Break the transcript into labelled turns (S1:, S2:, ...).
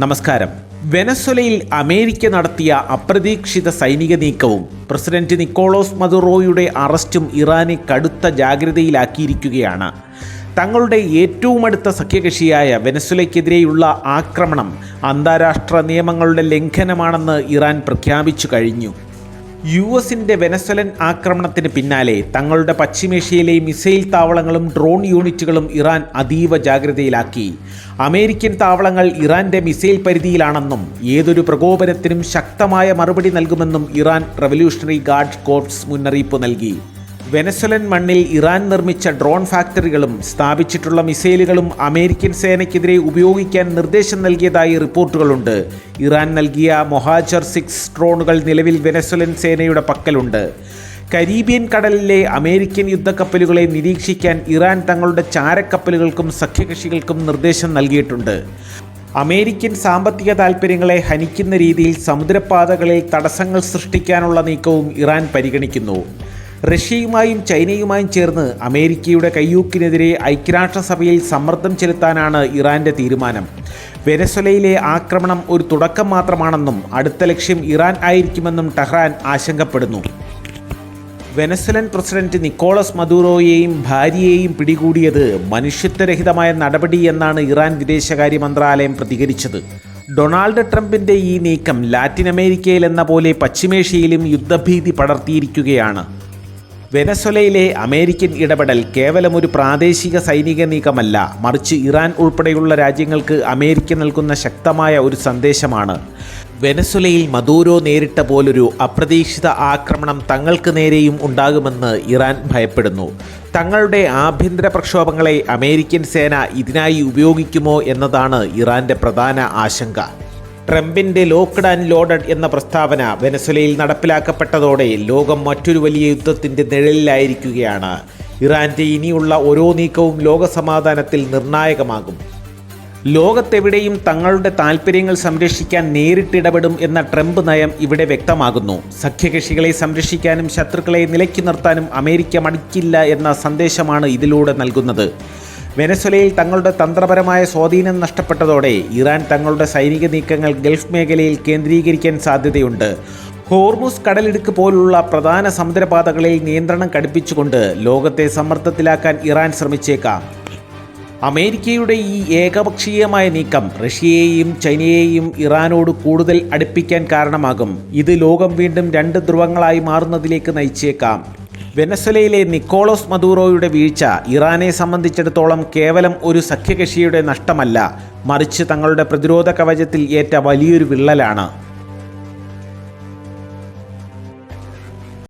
S1: നമസ്കാരം. വെനസ്വലയിൽ അമേരിക്ക നടത്തിയ അപ്രതീക്ഷിത സൈനിക നീക്കവും പ്രസിഡന്റ് നിക്കോളോസ് മദുറോയുടെ അറസ്റ്റും ഇറാനെ കടുത്ത ജാഗ്രതയിലാക്കിയിരിക്കുകയാണ്. തങ്ങളുടെ ഏറ്റവും അടുത്ത സഖ്യകക്ഷിയായ വെനസ്വലയ്ക്കെതിരെയുള്ള ആക്രമണം അന്താരാഷ്ട്ര നിയമങ്ങളുടെ ലംഘനമാണെന്ന് ഇറാൻ പ്രഖ്യാപിച്ചു കഴിഞ്ഞു. യു എസിന്റെ വെനസ്വലൻ ആക്രമണത്തിന് പിന്നാലെ തങ്ങളുടെ പശ്ചിമേഷ്യയിലെ മിസൈൽ താവളങ്ങളും ഡ്രോൺ യൂണിറ്റുകളും ഇറാൻ അതീവ ജാഗ്രതയിലാക്കി. അമേരിക്കൻ താവളങ്ങൾ ഇറാന്റെ മിസൈൽ പരിധിയിലാണെന്നും ഏതൊരു പ്രകോപനത്തിനും ശക്തമായ മറുപടി നൽകുമെന്നും ഇറാൻ റവല്യൂഷണറി ഗാർഡ് കോർപ്സ് മുന്നറിയിപ്പ് നൽകി. വെനസ്വലൻ മണ്ണിൽ ഇറാൻ നിർമ്മിച്ച ഡ്രോൺ ഫാക്ടറികളും സ്ഥാപിച്ചിട്ടുള്ള മിസൈലുകളും അമേരിക്കൻ സേനയ്ക്കെതിരെ ഉപയോഗിക്കാൻ നിർദ്ദേശം നൽകിയതായി റിപ്പോർട്ടുകളുണ്ട്. ഇറാൻ നൽകിയ മൊഹാജർ സിക്സ് ഡ്രോണുകൾ നിലവിൽ വെനസ്വലൻ സേനയുടെ പക്കലുണ്ട്. കരീബിയൻ കടലിലെ അമേരിക്കൻ യുദ്ധക്കപ്പലുകളെ നിരീക്ഷിക്കാൻ ഇറാൻ തങ്ങളുടെ ചാരക്കപ്പലുകൾക്കും സഖ്യകക്ഷികൾക്കും നിർദ്ദേശം നൽകിയിട്ടുണ്ട്. അമേരിക്കൻ സാമ്പത്തിക താൽപ്പര്യങ്ങളെ ഹനിക്കുന്ന രീതിയിൽ സമുദ്രപാതകളിൽ തടസ്സങ്ങൾ സൃഷ്ടിക്കാനുള്ള നീക്കവും ഇറാൻ പരിഗണിക്കുന്നു. റഷ്യയുമായും ചൈനയുമായും ചേർന്ന് അമേരിക്കയുടെ കയ്യൂക്കിനെതിരെ ഐക്യരാഷ്ട്രസഭയിൽ സമ്മർദ്ദം ചെലുത്താനാണ് ഇറാന്റെ തീരുമാനം. വെനസ്വലയിലെ ആക്രമണം ഒരു തുടക്കം മാത്രമാണെന്നും അടുത്ത ലക്ഷ്യം ഇറാൻ ആയിരിക്കുമെന്നും ടെഹ്റാൻ ആശങ്കപ്പെടുന്നു. വെനസ്വലൻ പ്രസിഡന്റ് നിക്കോളസ് മദൂറോയെയും ഭാര്യയെയും പിടികൂടിയത് മനുഷ്യത്വരഹിതമായ നടപടി എന്നാണ് ഇറാൻ വിദേശകാര്യ മന്ത്രാലയം പ്രതികരിച്ചത്. ഡൊണാൾഡ് ട്രംപിന്റെ ഈ നീക്കം ലാറ്റിൻ അമേരിക്കയിൽ എന്ന പോലെ പശ്ചിമേഷ്യയിലും യുദ്ധഭീതി പടർത്തിയിരിക്കുകയാണ്. വെനസ്വലയിലെ അമേരിക്കൻ ഇടപെടൽ കേവലം ഒരു പ്രാദേശിക സൈനിക നീക്കമല്ല മറിച്ച് ഇറാൻ ഉൾപ്പെടെയുള്ള രാജ്യങ്ങൾക്ക് അമേരിക്ക നൽകുന്ന ശക്തമായ ഒരു സന്ദേശമാണ്. വെനസ്വലയിൽ മദൂരോ നേരിട്ട പോലൊരു അപ്രതീക്ഷിത ആക്രമണം തങ്ങൾക്ക് നേരെയും ഉണ്ടാകുമെന്ന് ഇറാൻ ഭയപ്പെടുന്നു. തങ്ങളുടെ ആഭ്യന്തര പ്രക്ഷോഭങ്ങളെ അമേരിക്കൻ സേന ഇതിനായി ഉപയോഗിക്കുമോ എന്നതാണ് ഇറാന്റെ പ്രധാന ആശങ്ക. ട്രംപിന്റെ ലോക്ക്ഡ് ആൻഡ് ലോഡഡ് എന്ന പ്രസ്താവന വെനസ്വലയിൽ നടപ്പിലാക്കപ്പെട്ടതോടെ ലോകം മറ്റൊരു വലിയ യുദ്ധത്തിന്റെ നിഴലിലായിരിക്കുകയാണ്. ഇറാന്റെ ഇനിയുള്ള ഓരോ നീക്കവും ലോകസമാധാനത്തിൽ നിർണായകമാകും. ലോകത്തെവിടെയും തങ്ങളുടെ താൽപ്പര്യങ്ങൾ സംരക്ഷിക്കാൻ നേരിട്ടിടപെടും എന്ന ട്രംപ് നയം ഇവിടെ വ്യക്തമാകുന്നു. സഖ്യകക്ഷികളെ സംരക്ഷിക്കാനും ശത്രുക്കളെ നിലയ്ക്കു നിർത്താനും അമേരിക്ക മടിക്കില്ല എന്ന സന്ദേശമാണ് ഇതിലൂടെ നൽകുന്നത്. വെനസ്വലയിൽ തങ്ങളുടെ തന്ത്രപരമായ സ്വാധീനം നഷ്ടപ്പെട്ടതോടെ ഇറാൻ തങ്ങളുടെ സൈനിക നീക്കങ്ങൾ ഗൾഫ് മേഖലയിൽ കേന്ദ്രീകരിക്കാൻ സാധ്യതയുണ്ട്. ഹോർമുസ് കടലിടുക്ക് പോലുള്ള പ്രധാന സമുദ്രപാതകളിൽ നിയന്ത്രണം കടുപ്പിച്ചുകൊണ്ട് ലോകത്തെ സമ്മർദ്ദത്തിലാക്കാൻ ഇറാൻ ശ്രമിച്ചേക്കാം. അമേരിക്കയുടെ ഈ ഏകപക്ഷീയമായ നീക്കം റഷ്യയെയും ചൈനയെയും ഇറാനോട് കൂടുതൽ അടുപ്പിക്കാൻ കാരണമാകും. ഇത് ലോകം വീണ്ടും രണ്ട് ധ്രുവങ്ങളായി മാറുന്നതിലേക്ക് നയിച്ചേക്കാം. വെനസ്വലയിലെ നിക്കോളോസ് മദൂറോയുടെ വീഴ്ച ഇറാനെ സംബന്ധിച്ചിടത്തോളം കേവലം ഒരു സഖ്യകക്ഷിയുടെ നഷ്ടമല്ല മറിച്ച് തങ്ങളുടെ പ്രതിരോധ കവചത്തിൽ ഏറ്റ വലിയൊരു വിള്ളലാണ്.